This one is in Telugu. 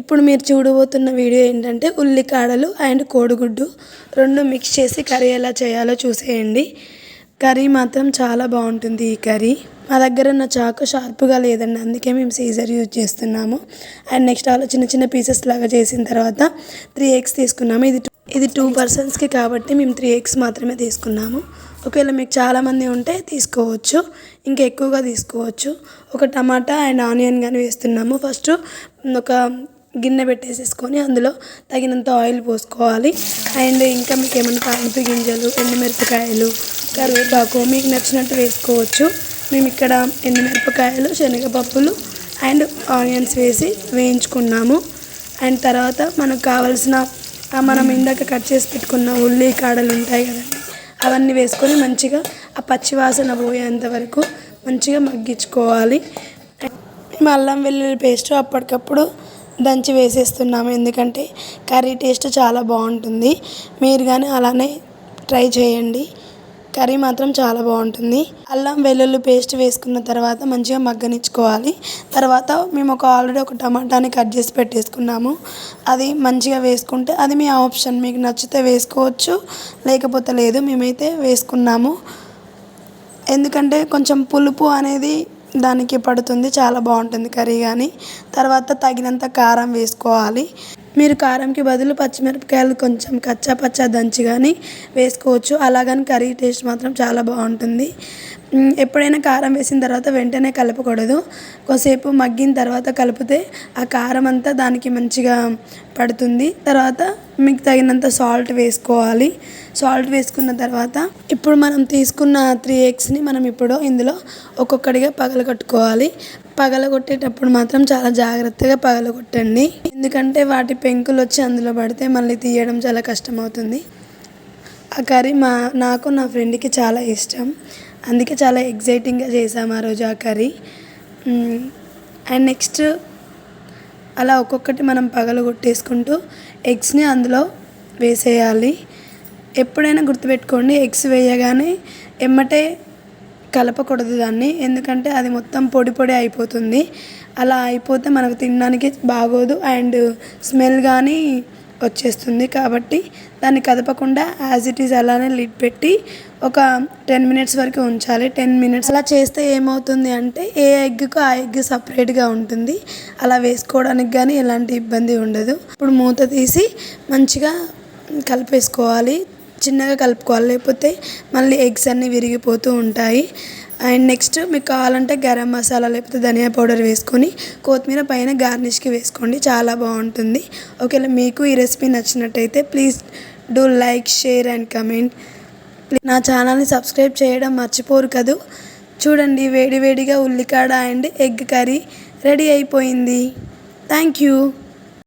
ఇప్పుడు మీరు చూడబోతున్న వీడియో ఏంటంటే ఉల్లికాడలు అండ్ కోడిగుడ్డు రెండు మిక్స్ చేసి కర్రీ ఎలా చేయాలో చూసేయండి. కర్రీ మాత్రం చాలా బాగుంటుంది ఈ కర్రీ. మా దగ్గర ఉన్న చాకు షార్ప్గా లేదండి అందుకే మేము సీజర్ యూజ్ చేస్తున్నాము. అండ్ నెక్స్ట్ అలా చిన్న చిన్న పీసెస్ లాగా చేసిన తర్వాత త్రీ ఎగ్స్ తీసుకున్నాము. ఇది ఇది టూ పర్సన్స్కి కాబట్టి మేము త్రీ ఎగ్స్ మాత్రమే తీసుకున్నాము. ఒకవేళ మీకు చాలామంది ఉంటే తీసుకోవచ్చు ఇంకా ఎక్కువగా తీసుకోవచ్చు. ఒక టమాటా అండ్ ఆనియన్ కానీ వేస్తున్నాము. ఫస్ట్ ఒక గిన్నె పెట్టేసేసుకొని అందులో తగినంత ఆయిల్ పోసుకోవాలి. అండ్ ఇంకా మీకు ఏమైనా తాలింపు గింజలు ఎండుమిరపకాయలు కరివేపాకు మీకు నచ్చినట్టు వేసుకోవచ్చు. మేము ఇక్కడ ఎండుమిరపకాయలు శనగపప్పులు అండ్ ఆనియన్స్ వేసి వేయించుకున్నాము. అండ్ తర్వాత మనకు కావాల్సిన మనం ఇందాక కట్ చేసి పెట్టుకున్న ఉల్లి కాడలు ఉంటాయి కదండి అవన్నీ వేసుకొని మంచిగా ఆ పచ్చివాసన పోయేంత వరకు మంచిగా మగ్గించుకోవాలి. మేము అల్లం వెల్లుల్లి పేస్ట్ అప్పటికప్పుడు దంచి వేసేస్తున్నాము. ఎందుకంటే కర్రీ టేస్ట్ చాలా బాగుంటుంది. మీరు కానీ అలానే ట్రై చేయండి. కర్రీ మాత్రం చాలా బాగుంటుంది. అల్లం వెల్లుల్లి పేస్ట్ వేసుకున్న తర్వాత మంచిగా మగ్గనిచ్చుకోవాలి. తర్వాత మేము ఒక ఆల్రెడీ ఒక టమాటాని కట్ చేసి పెట్టేసుకున్నాము. అది మంచిగా వేసుకుంటే అది మీ ఆప్షన్. మీకు నచ్చితే వేసుకోవచ్చు లేకపోతే లేదు మేమైతే వేసుకున్నాము. ఎందుకంటే కొంచెం పులుపు అనేది దానికి పడుతుంది చాలా బాగుంటుంది కర్రీ కానీ. తర్వాత తగినంత కారం వేసుకోవాలి. మీరు కారంకి బదులు పచ్చిమిరపకాయలు కొంచెం కచ్చా పచ్చా దంచి కానీ వేసుకోవచ్చు. అలాగని కర్రీ టేస్ట్ మాత్రం చాలా బాగుంటుంది. ఎప్పుడైనా కారం వేసిన తర్వాత వెంటనే కలపకూడదు. కొద్దిసేపు మగ్గిన తర్వాత కలిపితే ఆ కారం అంతా దానికి మంచిగా పడుతుంది. తర్వాత మీకు తగినంత సాల్ట్ వేసుకోవాలి. సాల్ట్ వేసుకున్న తర్వాత ఇప్పుడు మనం తీసుకున్న త్రీ ఎగ్స్ని మనం ఇప్పుడు ఇందులో ఒక్కొక్కటిగా పగలగొట్టుకోవాలి. పగలగొట్టేటప్పుడు మాత్రం చాలా జాగ్రత్తగా పగలగొట్టండి. ఎందుకంటే వాటి పెంకులు వచ్చి అందులో పడితే మళ్ళీ తీయడం చాలా కష్టమవుతుంది. ఆ కర్రీ మా నాకు నా ఫ్రెండ్కి చాలా ఇష్టం. అందుకే చాలా ఎగ్జైటింగ్గా చేసాము ఆ రోజు ఆ కర్రీ. అండ్ నెక్స్ట్ అలా ఒక్కొక్కటి మనం పగలు కొట్టేసుకుంటూ ఎగ్స్ని అందులో వేసేయాలి. ఎప్పుడైనా గుర్తుపెట్టుకోండి ఎగ్స్ వేయగానే ఎమ్మటే కలపకూడదు దాన్ని ఎందుకంటే అది మొత్తం పొడి పొడి అయిపోతుంది. అలా అయిపోతే మనకు తినడానికి బాగోదు అండ్ స్మెల్ కానీ వచ్చేస్తుంది కాబట్టి దాన్ని కదపకుండా యాజ్ ఇట్ ఈజ్ అలానే లిడ్ పెట్టి ఒక టెన్ మినిట్స్ వరకు ఉంచాలి. టెన్ మినిట్స్ అలా చేస్తే ఏమవుతుంది అంటే ఏ ఎగ్కు ఆ ఎగ్ సపరేట్గా ఉంటుంది. అలా వేసుకోవడానికి కానీ ఎలాంటి ఇబ్బంది ఉండదు. ఇప్పుడు మూత తీసి మంచిగా కలిపేసుకోవాలి. చిన్నగా కలుపుకోవాలి. లేకపోతే మళ్ళీ ఎగ్స్ అన్నీ విరిగిపోతూ ఉంటాయి. అండ్ నెక్స్ట్ మీకు కావాలంటే గరం మసాలా లేకపోతే ధనియా పౌడర్ వేసుకొని కొత్తిమీర పైన గార్నిష్కి వేసుకోండి. చాలా బాగుంటుంది. ఒకవేళ మీకు ఈ రెసిపీ నచ్చినట్టయితే please do like share and comment. నా ఛానల్ని సబ్స్క్రైబ్ చేయడం మర్చిపోరు కదూ. చూడండి వేడి వేడిగా ఉల్లికాడ అండ్ ఎగ్ కర్రీ రెడీ అయిపోయింది. Thank you.